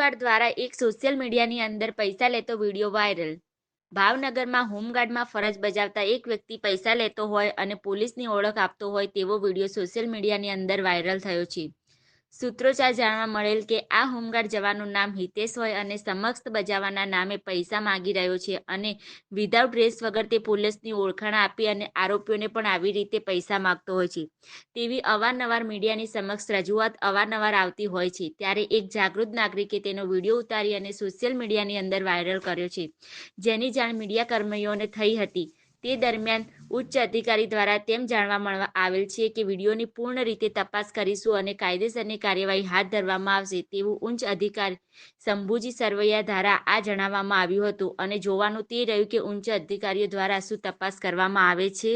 Home guard દ્વારા એક social મીડિયાની અંદર પૈસા લેતો વીડિયો વાયરલ. ભાવનગરમાં હોમગાર્ડમાં ફરજ બજાવતા એક વ્યક્તિ પૈસા લેતો હોય અને પોલીસની ઓળખ આપતો હોય તેવો વીડિયો સોશિયલ મીડિયાની અંદર વાયરલ થયો છે. સૂત્રોચ્ચાર જાણવા મળેલ કે આ હોમગાર્ડ જવાનું નામ હિતેશ હોય અને સમક્ષ બજાવવાના નામે પૈસા માગી રહ્યો છે અને વિધાઉટ ડ્રેસ વગર તે પોલીસની ઓળખાણ આપી અને આરોપીઓને પણ આવી રીતે પૈસા માગતો હોય છે. તેવી અવારનવાર મીડિયાની સમક્ષ રજૂઆત અવારનવાર આવતી હોય છે. ત્યારે એક જાગૃત નાગરિકે તેનો વીડિયો ઉતારી અને સોશિયલ મીડિયાની અંદર વાયરલ કર્યો છે. જેની જાણ મીડિયા કર્મીઓને થઈ હતી. તે દરમિયાન ઉચ્ચ અધિકારી દ્વારા તેમ જાણવા મળવા આવેલ છે કે વિડીયોની પૂર્ણ રીતે તપાસ કરીશું અને કાયદેસરની કાર્યવાહી હાથ ધરવામાં આવશે તેવું ઉચ્ચ અધિકારી શંભુજી સરવૈયા દ્વારા આ જણાવવામાં આવ્યું હતું અને જોવાનું તે રહ્યું કે ઉચ્ચ અધિકારીઓ દ્વારા શું તપાસ કરવામાં આવે છે?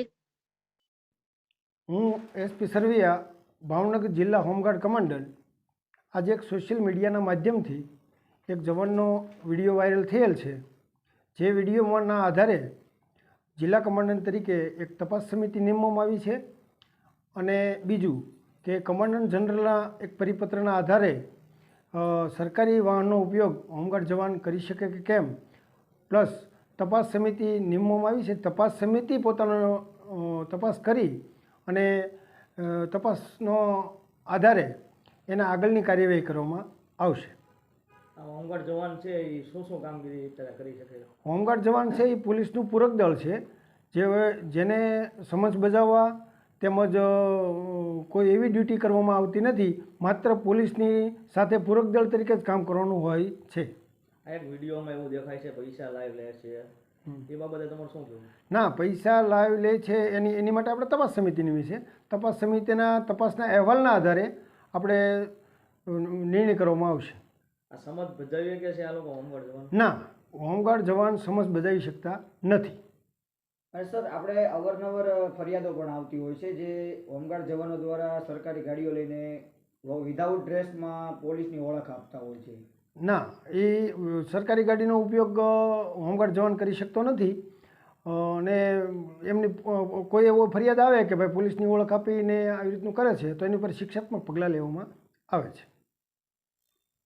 હું એસપી સરવૈયા, ભાવનગર જિલ્લા હોમગાર્ડ કમાન્ડર. આજે એક સોશિયલ મીડિયાના માધ્યમથી એક જવાનનો વીડિયો વાયરલ થયેલ છે. જે વિડીયોના આધારે જિલ્લા કમાન્ડન્ટ તરીકે એક તપાસ સમિતિ નિમવામાં આવી છે. અને બીજું કે કમાન્ડન્ટ જનરલના એક પરિપત્રના આધારે સરકારી વાહનનો ઉપયોગ હોમગાર્ડ જવાન કરી શકે કે કેમ? પ્લસ તપાસ સમિતિ નિમવામાં આવી છે. તપાસ સમિતિ પોતાનો તપાસ કરી અને તપાસનો આધારે એના આગળની કાર્યવાહી કરવામાં આવશે. હોમગાર્ડ જવાન છે એ શું શું કામગીરી અત્યારે કરી શકે? છે હોમગાર્ડ જવાન છે એ પોલીસનું પૂરક દળ છે જે જેને સમજ બજાવવા તેમજ કોઈ એવી ડ્યુટી કરવામાં આવતી નથી માત્ર પોલીસની સાથે પૂરક દળ તરીકે જ કામ કરવાનું હોય છે. આ એક વિડીયોમાં એવું દેખાય છે પૈસા લાઈવ લે છે. એ બાબતે તમારું શું કહેવું? ના પૈસા લાઈવ લે છે એની એની માટે આપણે તપાસ સમિતિની વિશે તપાસ સમિતિના તપાસના અહેવાલના આધારે આપણે નિર્ણય કરવામાં આવશે. સમજ બજાવીએ કે છે આ લોકો હોમગાર્ડ જવાન? ના હોમગાર્ડ જવાન સમજ બજાવી શકતા નથી. અને સર આપણે અવારનવાર ફરિયાદો પણ આવતી હોય છે જે હોમગાર્ડ જવાનો દ્વારા સરકારી ગાડીઓ લઈને વિધાઉટ ડ્રેસમાં પોલીસની ઓળખ આપતા હોય છે. ના એ સરકારી ગાડીનો ઉપયોગ હોમગાર્ડ જવાન કરી શકતો નથી. અને એમની કોઈ એવો ફરિયાદ આવે કે ભાઈ પોલીસની ઓળખ આપીને આવી રીતનું કરે છે તો એની પર શિક્ષાત્મક પગલાં લેવામાં આવે છે.